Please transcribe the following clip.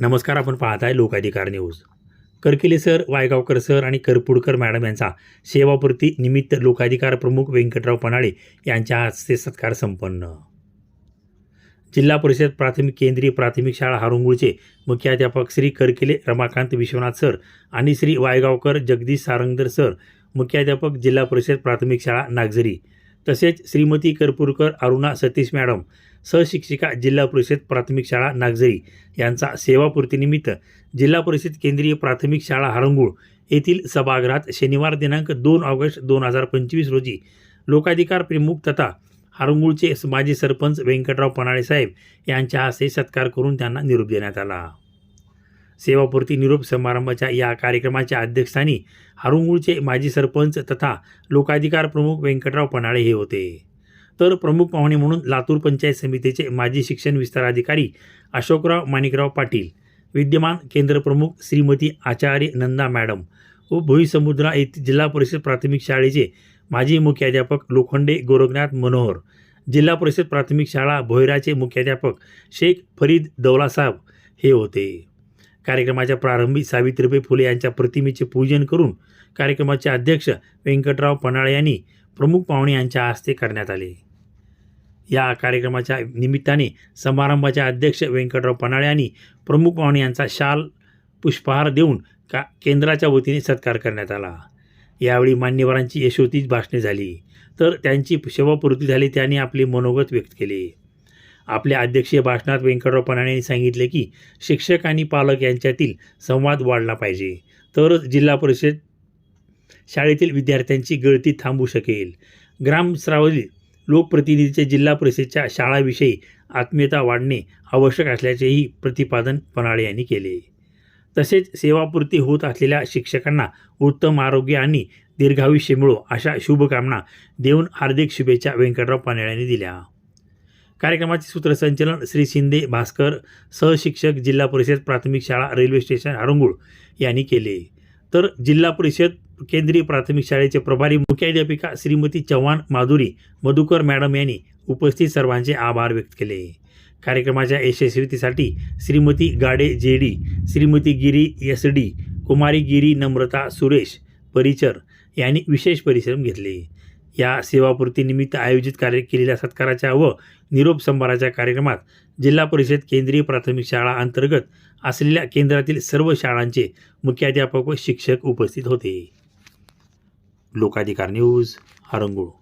नमस्कार आपण पाहत आहे Lokadhikar news. Karkile sir Waygaonkar sir आणि करपुडकर मॅडम यांचा सेवापूर्ती निमित्त लोकाधिकार प्रमुख व्यंकटराव पनाळे यांच्या हस्ते सत्कार संपन्न. जिल्हा परिषद प्राथमिक केंद्रीय प्राथमिक शाळा हारुंगुळचे मुख्याध्यापक श्री करकिले रमाकांत विश्वनाथ सर आणि श्री वायगावकर जगदीश सारंगधर सर मुख्याध्यापक जिल्हा परिषद प्राथमिक शाळा नागझरी. तसेच श्रीमती करपूरकर अरुणा सतीश मॅडम सहशिक्षिका जिल्हा परिषद प्राथमिक शाळा नागझरी यांचा सेवापूर्तीनिमित्त जिल्हा परिषद केंद्रीय प्राथमिक शाळा हारंगूळ येथील सभागृहात शनिवार दिनांक दोन ऑगस्ट दोन हजार पंचवीस रोजी लोकाधिकार प्रमुख तथा हरंगूळचे माजी सरपंच व्यंकटराव पनाळे साहेब यांच्या हस्ते सत्कार करून त्यांना निरोप देण्यात आला. सेवापूर्ती निरोप समारंभाच्या या कार्यक्रमाच्या अध्यक्षस्थानी हारुंगूळचे माजी सरपंच तथा लोकाधिकार प्रमुख व्यंकटराव पनाळे हे होते. तर प्रमुख पाहुणे म्हणून लातूर पंचायत समितीचे माजी शिक्षण विस्ताराधिकारी अशोकराव माणिकराव पाटील विद्यमान केंद्रप्रमुख श्रीमती आचार्य नंदा मॅडम व भुईसमुद्रा येथील जिल्हा परिषद प्राथमिक शाळेचे माजी मुख्याध्यापक लोखंडे गोरखनाथ मनोहर जिल्हा परिषद प्राथमिक शाळा भोयराचे मुख्याध्यापक शेख फरीद दौलासाहेब हे होते. कार्यक्रमाच्या प्रारंभी सावित्रीबाई फुले यांच्या प्रतिमेचे पूजन करून कार्यक्रमाचे अध्यक्ष व्यंकटराव पन्हाळे यांनी प्रमुख पाहुणे यांच्या हस्ते करण्यात आले. या कार्यक्रमाच्या निमित्ताने समारंभाचे अध्यक्ष व्यंकटराव पन्हाळे यांनी प्रमुख पाहुणे यांचा शाल पुष्पहार देऊन का केंद्राच्या वतीने सत्कार करण्यात आला. यावेळी मान्यवरांची यशोतीच भाषणे झाली. तर त्यांची सेवापूर्ती झाली त्यांनी आपले मनोगत व्यक्त केले. आपल्या अध्यक्षीय भाषणात व्यंकटराव पनाळे यांनी सांगितले की शिक्षक आणि पालक यांच्यातील संवाद वाढला पाहिजे. तरच जिल्हा परिषद शाळेतील विद्यार्थ्यांची गळती थांबू शकेल. ग्रामस्तरावरील लोकप्रतिनिधीच्या जिल्हा परिषदच्या शाळाविषयी आत्मीयता वाढणे आवश्यक असल्याचेही प्रतिपादन पनाळे यांनी केले. तसेच सेवापूर्ती होत असलेल्या शिक्षकांना उत्तम आरोग्य आणि दीर्घायुष्य मिळो अशा शुभकामना देऊन हार्दिक शुभेच्छा व्यंकटराव पनाळ्यांनी दिल्या. कार्यक्रमाचे सूत्रसंचलन श्री शिंदे भास्कर सहशिक्षक जिल्हा परिषद प्राथमिक शाळा रेल्वे स्टेशन हारुंगुळ यांनी केले. तर जिल्हा परिषद केंद्रीय प्राथमिक शाळेचे प्रभारी मुख्याध्यापिका श्रीमती चव्हाण माधुरी मधुकर मॅडम यांनी उपस्थित सर्वांचे आभार व्यक्त केले. कार्यक्रमाच्या यशस्वीतीसाठी Shrimati Gade J D Shrimati Giri S D Kumari Giri Namrata Suresh परिचर यांनी विशेष परिश्रम घेतले. या सेवापूर्तीनिमित्त आयोजित कार्य केलेल्या सत्काराच्या व निरोप संभाराच्या कार्यक्रमात जिल्हा परिषद केंद्रीय प्राथमिक शाळा अंतर्गत असलेल्या केंद्रातील सर्व शाळांचे मुख्याध्यापक व शिक्षक उपस्थित होते. लोकाधिकार न्यूज हरंगुळ.